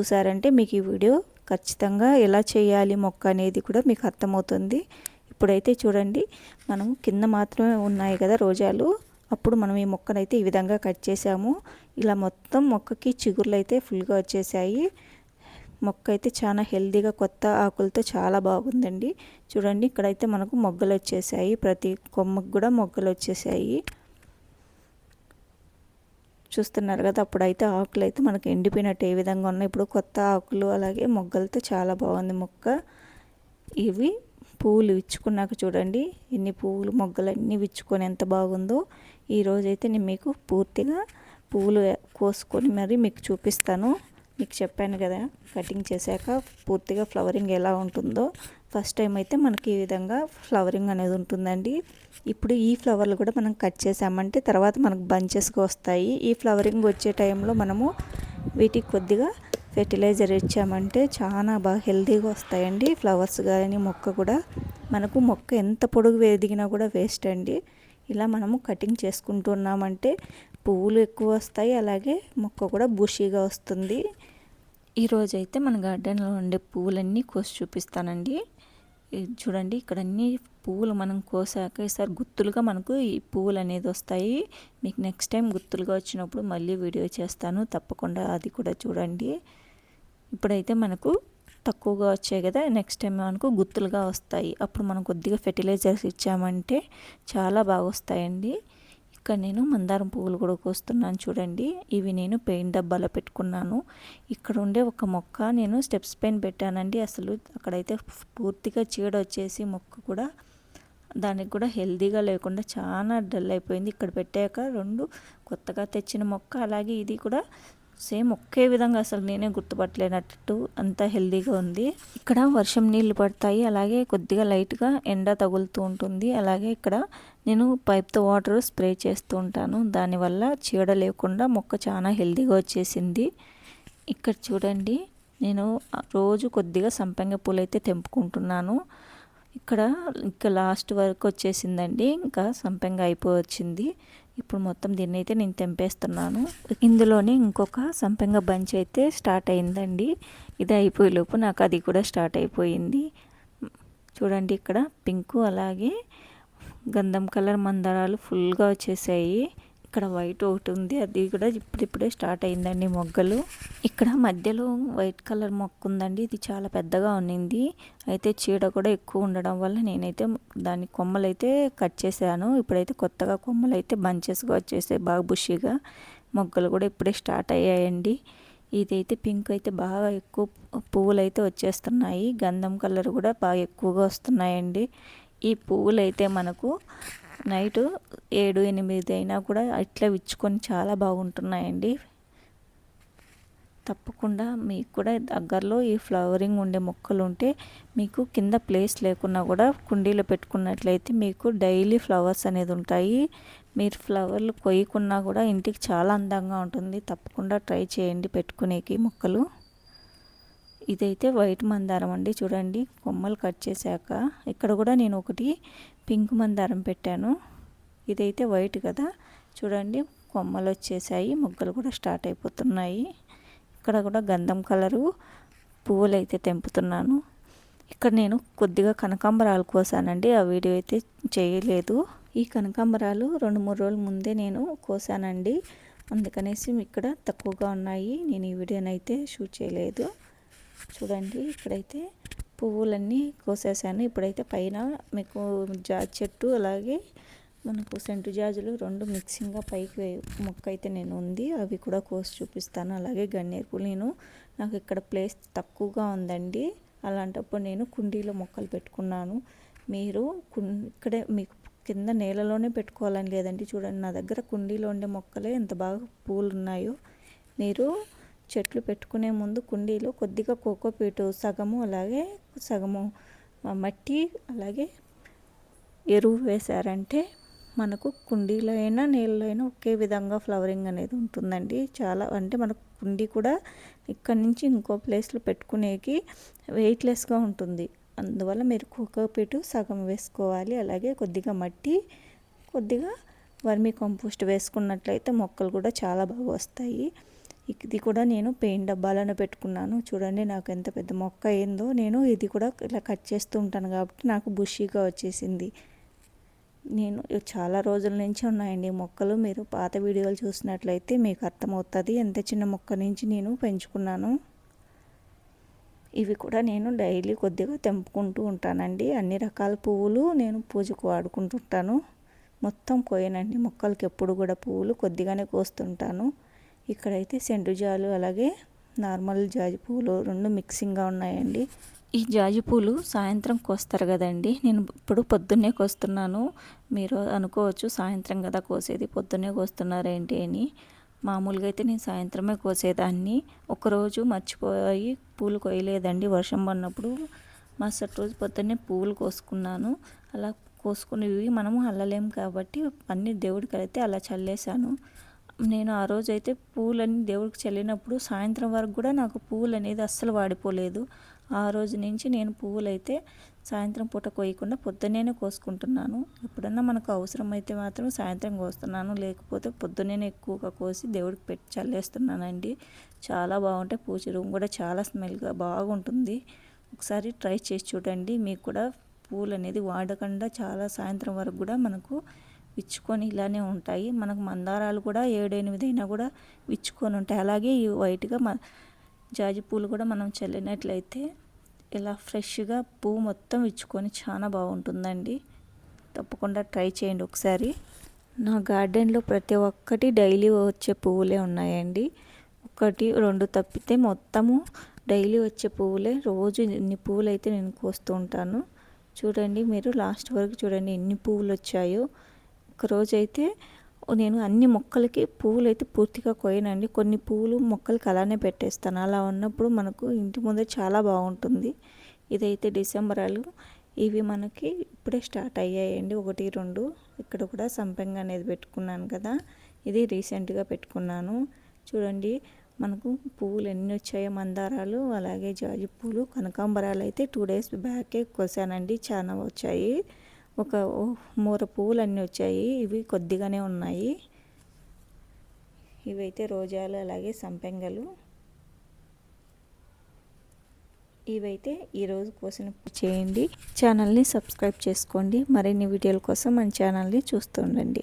చూసారంటే మీకు ఈ వీడియో ఖచ్చితంగా ఎలా చేయాలి మొక్క అనేది కూడా మీకు అర్థమవుతుంది. ఇప్పుడైతే చూడండి మనం కింద మాత్రమే ఉన్నాయి కదా రోజాలు. అప్పుడు మనం ఈ మొక్కనైతే ఈ విధంగా కట్ చేసాము. ఇలా మొత్తం మొక్కకి చిగుర్లు అయితే ఫుల్గా వచ్చేసాయి. మొక్క అయితే చాలా హెల్దీగా కొత్త ఆకులతో చాలా బాగుందండి. చూడండి ఇక్కడైతే మనకు మొగ్గలు వచ్చేసాయి ప్రతి కొమ్మకు కూడా మొగ్గలు వచ్చేసాయి చూస్తున్నారు కదా అప్పుడైతే ఆకులు అయితే మనకు ఎండిపోయినట్టు ఏ విధంగా ఉన్నాయి. ఇప్పుడు కొత్త ఆకులు అలాగే మొగ్గలతో చాలా బాగుంది మొక్క. ఇవి పువ్వులు విచ్చుకున్నాక చూడండి ఎన్ని పువ్వులు మొగ్గలు అన్నీ విచ్చుకొని ఎంత బాగుందో. ఈరోజైతే నేను మీకు పూర్తిగా పువ్వులు కోసుకొని మరి మీకు చూపిస్తాను. మీకు చెప్పాను కదా కటింగ్ చేశాక పూర్తిగా ఫ్లవరింగ్ ఎలా ఉంటుందో. ఫస్ట్ టైం అయితే మనకి ఈ విధంగా ఫ్లవరింగ్ అనేది ఉంటుందండి. ఇప్పుడు ఈ ఫ్లవర్లు కూడా మనం కట్ చేసామంటే తర్వాత మనకు బంచెస్గా వస్తాయి. ఈ ఫ్లవరింగ్ వచ్చే టైంలో మనము వీటికి కొద్దిగా ఫెర్టిలైజర్ ఇచ్చామంటే చాలా బాగా హెల్తీగా వస్తాయండి. ఫ్లవర్స్ కానీ మొక్క కూడా మనకు మొక్క ఎంత పొడుగు ఎదిగినా కూడా వేస్ట్ అండి. ఇలా మనము కటింగ్ చేసుకుంటున్నామంటే పువ్వులు ఎక్కువ వస్తాయి. అలాగే మొక్క కూడా బుషీగా వస్తుంది. ఈరోజైతే మన గార్డెన్లో ఉండే పువ్వులన్నీ కోసి చూపిస్తానండి. చూడండి ఇక్కడ అన్ని పువ్వులు మనం కోసాక ఈసారి గుత్తులుగా మనకు ఈ పువ్వులు అనేది వస్తాయి. మీకు నెక్స్ట్ టైం గుత్తులుగా వచ్చినప్పుడు మళ్ళీ వీడియో చేస్తాను. తప్పకుండా అది కూడా చూడండి. ఇప్పుడైతే మనకు తక్కువగా వచ్చాయి కదా నెక్స్ట్ టైం మనకు గుత్తులుగా వస్తాయి. అప్పుడు మనం కొద్దిగా ఫెర్టిలైజర్స్ ఇచ్చామంటే చాలా బాగా వస్తాయండి. ఇక్కడ నేను మందారం పువ్వులు కూడా కోస్తున్నాను చూడండి. ఇవి నేను పెయింట్ డబ్బాలో పెట్టుకున్నాను. ఇక్కడ ఉండే ఒక మొక్క నేను స్టెప్స్ పైన పెట్టానండి. అసలు అక్కడైతే పూర్తిగా చీడ వచ్చేసి మొక్క కూడా దానికి కూడా హెల్దీగా లేకుండా చాలా డల్ అయిపోయింది. ఇక్కడ పెట్టాక రెండు కొత్తగా తెచ్చిన మొక్క అలాగే ఇది కూడా సేమ్ ఒకే విధంగా అసలు నేనే గుర్తుపట్టలేనట్టు అంత హెల్దీగా ఉంది. ఇక్కడ వర్షం నీళ్ళు పడతాయి. అలాగే కొద్దిగా లైట్గా ఎండ తగులుతూ ఉంటుంది. అలాగే ఇక్కడ నేను పైప్తో వాటర్ స్ప్రే చేస్తూ ఉంటాను. దానివల్ల చీడ లేకుండా మొక్క చాలా హెల్దీగా వచ్చేసింది. ఇక్కడ చూడండి నేను రోజు కొద్దిగా సంపంగ పూలు అయితే తెంపుకుంటున్నాను. ఇక్కడ ఇంకా లాస్ట్ వరకు వచ్చేసిందండి. ఇంకా సంపంగ అయిపోవచ్చింది ఇప్పుడు మొత్తం దీన్ని అయితే నేను తెంపేస్తున్నాను. ఇందులోనే ఇంకొక సంపెంగ బంచ్ అయితే స్టార్ట్ అయిందండి. ఇది అయిపోయే లోపు నాకు అది కూడా స్టార్ట్ అయిపోయింది. చూడండి ఇక్కడ పింకు అలాగే గంధం కలర్ మందారాలు ఫుల్గా వచ్చేసాయి. ఇక్కడ వైట్ ఒకటి ఉంది. అది కూడా ఇప్పుడిప్పుడే స్టార్ట్ అయిందండి మొగ్గలు. ఇక్కడ మధ్యలో వైట్ కలర్ మొక్క ఉందండి. ఇది చాలా పెద్దగా ఉన్నింది. అయితే చీడ కూడా ఎక్కువ ఉండడం వల్ల నేనైతే దాని కొమ్మలు అయితే కట్ చేశాను. ఇప్పుడైతే కొత్తగా కొమ్మలు అయితే బంచెస్గా వచ్చేసాయి బాగా బుషిగా మొగ్గలు కూడా ఇప్పుడే స్టార్ట్ అయ్యాయండి. ఇదైతే పింక్ అయితే బాగా ఎక్కువ పువ్వులు అయితే వచ్చేస్తున్నాయి. గంధం కలర్ కూడా బాగా ఎక్కువగా వస్తున్నాయండి. ఈ పువ్వులు అయితే మనకు నైట్ ఏడు ఎనిమిది అయినా కూడా ఇట్లా విచ్చుకొని చాలా బాగుంటున్నాయండి. తప్పకుండా మీకు కూడా దగ్గరలో ఈ ఫ్లవరింగ్ ఉండే మొక్కలు ఉంటే మీకు కింద ప్లేస్ లేకున్నా కూడా కుండీలో పెట్టుకున్నట్లయితే మీకు డైలీ ఫ్లవర్స్ అనేది ఉంటాయి. మీరు ఫ్లవర్లు కొయ్యకున్నా కూడా ఇంటికి చాలా అందంగా ఉంటుంది. తప్పకుండా ట్రై చేయండి పెట్టుకునేకి మొక్కలు. ఇదైతే వైట్ మందారం అండి. చూడండి కొమ్మలు కట్ చేశాక ఇక్కడ కూడా నేను ఒకటి పింక్ మందారం పెట్టాను. ఇదైతే వైట్ కదా. చూడండి కొమ్మలు వచ్చేసాయి మొగ్గలు కూడా స్టార్ట్ అయిపోతున్నాయి. ఇక్కడ కూడా గంధం కలరు పువ్వులు అయితే తెంపుతున్నాను. ఇక్కడ నేను కొద్దిగా కనకాంబరాలు కోసానండి. ఆ వీడియో అయితే చేయలేదు. ఈ కనకాంబరాలు రెండు మూడు రోజుల ముందే నేను కోసానండి. అందుకనేసి ఇక్కడ తక్కువగా ఉన్నాయి. నేను ఈ వీడియోనైతే షూట్ చేయలేదు. చూడండి ఇక్కడైతే పువ్వులన్నీ కోసేసాను. ఇప్పుడైతే పైన మీకు జాజ్ చెట్టు అలాగే మనకు సెంటు జాజులు రెండు మిక్సింగ్గా పైకి మొక్క అయితే నేను ఉంది. అవి కూడా కోసి చూపిస్తాను. అలాగే గన్నేరు పూలు. నేను నాకు ఇక్కడ ప్లేస్ తక్కువగా ఉందండి. అలాంటప్పుడు నేను కుండీలో మొక్కలు పెట్టుకున్నాను. మీరు ఇక్కడే మీకు కింద నేలలోనే పెట్టుకోవాలని లేదండి. చూడండి నా దగ్గర కుండీలో ఉండే మొక్కలే ఎంత బాగా పూలు ఉన్నాయో. మీరు చెట్లు పెట్టుకునే ముందు కుండీలో కొద్దిగా కోకోపీటు సగము అలాగే సగము మట్టి అలాగే ఎరువు వేశారంటే మనకు కుండీలో అయినా నీళ్ళలో అయినా ఒకే విధంగా ఫ్లవరింగ్ అనేది ఉంటుందండి. చాలా అంటే మనకు కుండీ కూడా ఇక్కడ నుంచి ఇంకో ప్లేస్లో పెట్టుకునేకి వెయిట్లెస్గా ఉంటుంది. అందువల్ల మీరు కోకోపీటు సగం వేసుకోవాలి. అలాగే కొద్దిగా మట్టి కొద్దిగా వర్మీ కంపోస్ట్ వేసుకున్నట్లయితే మొక్కలు కూడా చాలా బాగా వస్తాయి. ఇది కూడా నేను పెయింట్ డబ్బాలను పెట్టుకున్నాను. చూడండి నాకు ఎంత పెద్ద మొక్క అయిందో నేను ఇది కూడా ఇలా కట్ చేస్తూ ఉంటాను కాబట్టి నాకు బుషీగా వచ్చేసింది. నేను చాలా రోజుల నుంచి ఉన్నాయండి మొక్కలు. మీరు పాత వీడియోలు చూసినట్లయితే మీకు అర్థమవుతుంది ఎంత చిన్న మొక్క నుంచి నేను పెంచుకున్నాను. ఇవి కూడా నేను డైలీ కొద్దిగా తెంపుకుంటూ ఉంటానండి. అన్ని రకాల పువ్వులు నేను పూజకు వాడుకుంటుంటాను. మొత్తం కోయనండి. మొక్కలకి ఎప్పుడు కూడా పువ్వులు కొద్దిగానే కోస్తుంటాను. ఇక్కడైతే సెంటు జాలు అలాగే నార్మల్ జాజి పూలు రెండు మిక్సింగ్గా ఉన్నాయండి. ఈ జాజి పూలు సాయంత్రం కోస్తారు కదండి. నేను ఇప్పుడు పొద్దున్నే కోస్తున్నాను. మీరు అనుకోవచ్చు సాయంత్రం కదా కోసేది పొద్దున్నే కోస్తున్నారేంటి అని. మామూలుగా అయితే నేను సాయంత్రమే కోసేదాన్ని. ఒకరోజు మర్చిపోయి పూలు కొయ్యలేదండి. వర్షం పడినప్పుడు మరుసటి రోజు పొద్దున్నే పూలు కోసుకున్నాను. అలా కోసుకునేవి మనము అల్లలేం కాబట్టి అన్ని దేవుడికి అయితే అలా చల్లేశాను. నేను ఆ రోజు అయితే పూలన్నీ దేవుడికి చల్లినప్పుడు సాయంత్రం వరకు కూడా నాకు పువ్వులు అనేది అస్సలు వాడిపోలేదు. ఆ రోజు నుంచి నేను పువ్వులు అయితే సాయంత్రం పూట కోయకుండా పొద్దున్నే కోసుకుంటున్నాను. ఎప్పుడన్నా మనకు అవసరమైతే మాత్రం సాయంత్రం కోస్తున్నాను. లేకపోతే పొద్దున్నే ఎక్కువగా కోసి దేవుడికి పెట్టి చల్లేస్తున్నానండి. చాలా బాగుంటాయి పూజ రూమ్ కూడా చాలా స్మెల్గా బాగుంటుంది. ఒకసారి ట్రై చేసి చూడండి. మీకు కూడా పూలు అనేది వాడకుండా చాలా సాయంత్రం వరకు కూడా మనకు విచ్చుకొని ఇలానే ఉంటాయి. మనకు మందారాలు కూడా ఏడెనిమిది అయినా కూడా విచ్చుకొని ఉంటాయి. అలాగే ఈ వైట్గా మ జాజి పూలు కూడా మనం చల్లినట్లయితే ఇలా ఫ్రెష్గా పువ్వు మొత్తం విచ్చుకొని చాలా బాగుంటుందండి. తప్పకుండా ట్రై చేయండి ఒకసారి. నా గార్డెన్లో ప్రతి ఒక్కటి డైలీ వచ్చే పువ్వులే ఉన్నాయండి. ఒకటి రెండు తప్పితే మొత్తము డైలీ వచ్చే పువ్వులే. రోజు ఇన్ని పువ్వులు అయితే నేను కోస్తూ ఉంటాను. చూడండి మీరు లాస్ట్ వరకు చూడండి ఎన్ని పువ్వులు వచ్చాయో. ఒక్కరోజైతే నేను అన్ని మొక్కలకి పువ్వులు అయితే పూర్తిగా కోయనండి కొన్ని పువ్వులు మొక్కలకి అలానే పెట్టేస్తాను. అలా ఉన్నప్పుడు మనకు ఇంటి ముందే చాలా బాగుంటుంది. ఇదైతే డిసెంబరాలు. ఇవి మనకి ఇప్పుడే స్టార్ట్ అయ్యాయండి. ఒకటి రెండు. ఇక్కడ కూడా సంపెంగ అనేది పెట్టుకున్నాను కదా. ఇది రీసెంట్గా పెట్టుకున్నాను. చూడండి మనకు పువ్వులు ఎన్ని వచ్చాయో మందారాలు అలాగే జాజి పూలు కనకాంబరాలు అయితే టూ డేస్ బ్యాకే కోసానండి. చాలా వచ్చాయి. ఒక మూర పువ్వులు అన్నీ వచ్చాయి. ఇవి కొద్దిగానే ఉన్నాయి. ఇవైతే రోజాలు అలాగే సంపెంగలు. ఇవైతే ఈరోజు కోసిన చేయండి. ఛానల్ని సబ్స్క్రైబ్ చేసుకోండి. మరిన్ని వీడియోల కోసం మన ఛానల్ని చూస్తుండండి